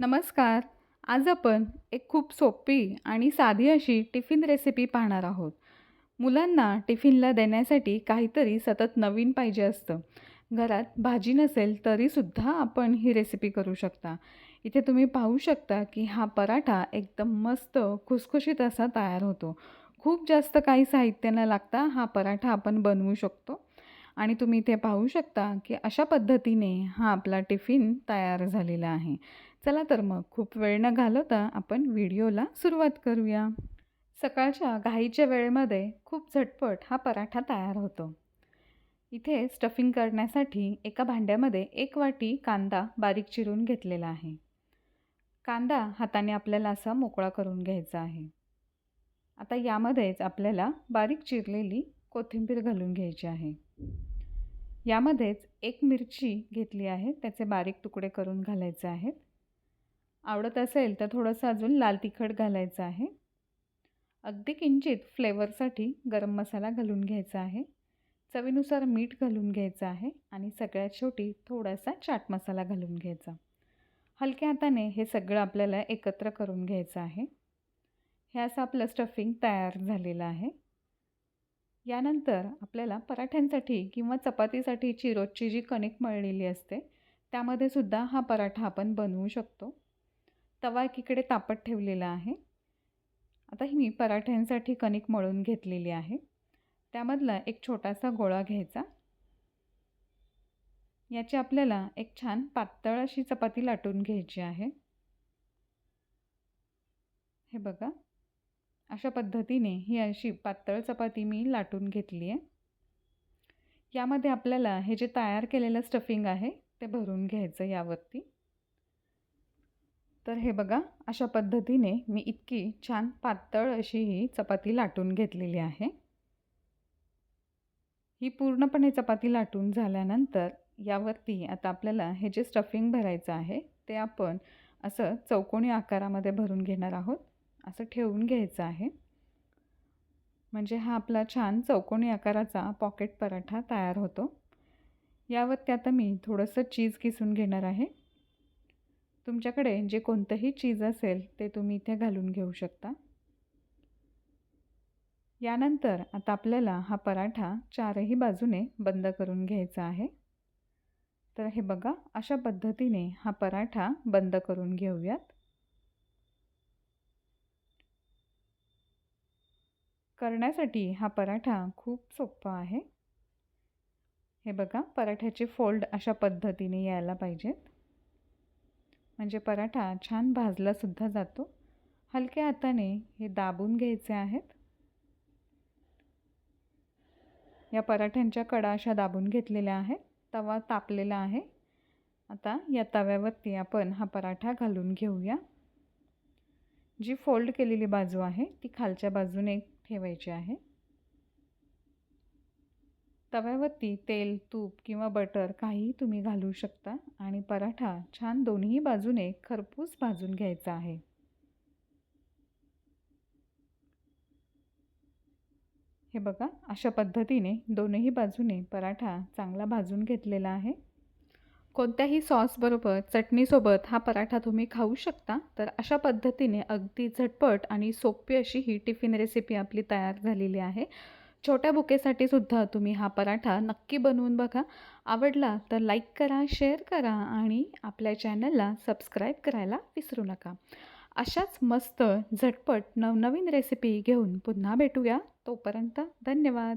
नमस्कार. आज आपण एक खूप सोपी आणि साधी अशी टिफिन रेसिपी पाहणार आहोत. मुलांना टिफिनला देण्यासाठी काहीतरी सतत नवीन पाहिजे असतं. घरात भाजी नसेल तरीसुद्धा आपण ही रेसिपी करू शकता. इथे तुम्ही पाहू शकता की हा पराठा एकदम मस्त खुसखुशीत असा तयार होतो. खूप जास्त काही साहित्य न लागता हा पराठा आपण बनवू शकतो. आणि तुम्ही इथे पाहू शकता की अशा पद्धतीने हा आपला टिफिन तयार झालेला आहे. चला तर मग खूप वेळ न घालवता आपण व्हिडिओला सुरुवात करूया. सकाळच्या घाईच्या वेळेमध्ये खूप झटपट हा पराठा तयार होतो. इथे स्टफिंग करण्यासाठी एका भांड्यामध्ये एक वाटी कांदा बारीक चिरून घेतलेला आहे. कांदा हाताने आपल्याला असा मोकळा करून घ्यायचा आहे. आता यामध्येच आपल्याला बारीक चिरलेली कोथिंबीर घालून घ्यायची आहे. यामध्येच एक मिरची घेतली आहे त्याचे बारीक तुकडे करून घालायचे आहेत. आवडत असेल तर थोडंसं अजून लाल तिखट घालायचं आहे. अगदी किंचित फ्लेवरसाठी गरम मसाला घालून घ्यायचा आहे. चवीनुसार मीठ घालून घ्यायचं आहे आणि सगळ्यात शेवटी थोडासा चाट मसाला घालून घ्यायचा. हलक्या हाताने हे सगळं आपल्याला एकत्र करून घ्यायचं आहे. हे असं आपलं स्टफिंग तयार झालेलं आहे. यानंतर आपल्याला पराठ्यांसाठी किंवा चपातीसाठीची रोजची जी कणिक मळलेली असते त्यामध्ये सुद्धा हा पराठा आपण बनवू शकतो. तवा एकीकडे तापत ठेवलेला आहे. आता ही मी पराठ्यांसाठी कणिक मळून घेतलेली आहे. त्यामधला एक छोटासा गोळा घ्यायचा. याची आपल्याला एक छान पातळ अशी चपाती लाटून घ्यायची आहे. हे बघा. अशा पद्धतीने ही अशी पातळ चपाती मी लाटून घेतली आहे. यामध्ये आपल्याला हे जे तयार केलेलं स्टफिंग आहे ते भरून घ्यायचं यावरती. तर हे बघा अशा पद्धतीने मी इतकी छान पातळ अशी ही चपाती लाटून घेतलेली आहे. ही पूर्णपणे चपाती लाटून झाल्यानंतर यावरती आता आपल्याला हे जे स्टफिंग भरायचं आहे ते आपण असं चौकोनी आकारामध्ये भरून घेणार आहोत. असं ठेवून घ्यायचं आहे. म्हणजे हा आपला छान चौकोनी आकाराचा पॉकेट पराठा तयार होतो. यावरती आता मी थोडंसं चीज किसून घेणार आहे. तुमच्याकडे जे कोणतंही चीज असेल ते तुम्ही इथे घालून घेऊ शकता. यानंतर आता आपल्याला हा पराठा चारही बाजूने बंद करून घ्यायचा आहे. तर हे बघा अशा पद्धतीने हा पराठा बंद करून घेऊयात. करण्यासाठी हा पराठा खूप सोपा आहे. हे बघा पराठ्याचे फोल्ड अशा पद्धतीने यायला पाहिजेत. म्हणजे पराठा छान भाजलासुद्धा जातो. हलक्या हाताने हे दाबून घ्यायचे आहेत. या पराठ्यांच्या कडा अशा दाबून घेतलेल्या आहेत. तवा तापलेला आहे. आता या तव्यावरती आपण हा पराठा घालून घेऊया. जी फोल्ड केलेली बाजू आहे ती खालच्या बाजूने ठेवायची आहे. तव्यावरती तेल तूप किंवा बटर काहीही तुम्ही घालू शकता आणि पराठा छान दोन्ही बाजूने खरपूस भाजून घ्यायचा आहे. हे बघा अशा पद्धतीने दोनही बाजूने पराठा चांगला भाजून घेतलेला आहे. कोणत्याही सॉसबरोबर चटणीसोबत हा पराठा तुम्ही खाऊ शकता तर अशा पद्धतीने अगदी झटपट आणि सोपी अशी ही टिफिन रेसिपी आपली तयार झालेली आहे. छोट्या बुकेसाठी सुद्धा तुम्ही हा पराठा नक्की बनवून बघा. आवडला तर लाईक करा शेअर करा आणि आपल्या चॅनलला सबस्क्राईब करायला विसरू नका. अशाच मस्त झटपट नवनवीन रेसिपी घेऊन पुन्हा भेटूया. तोपर्यंत धन्यवाद.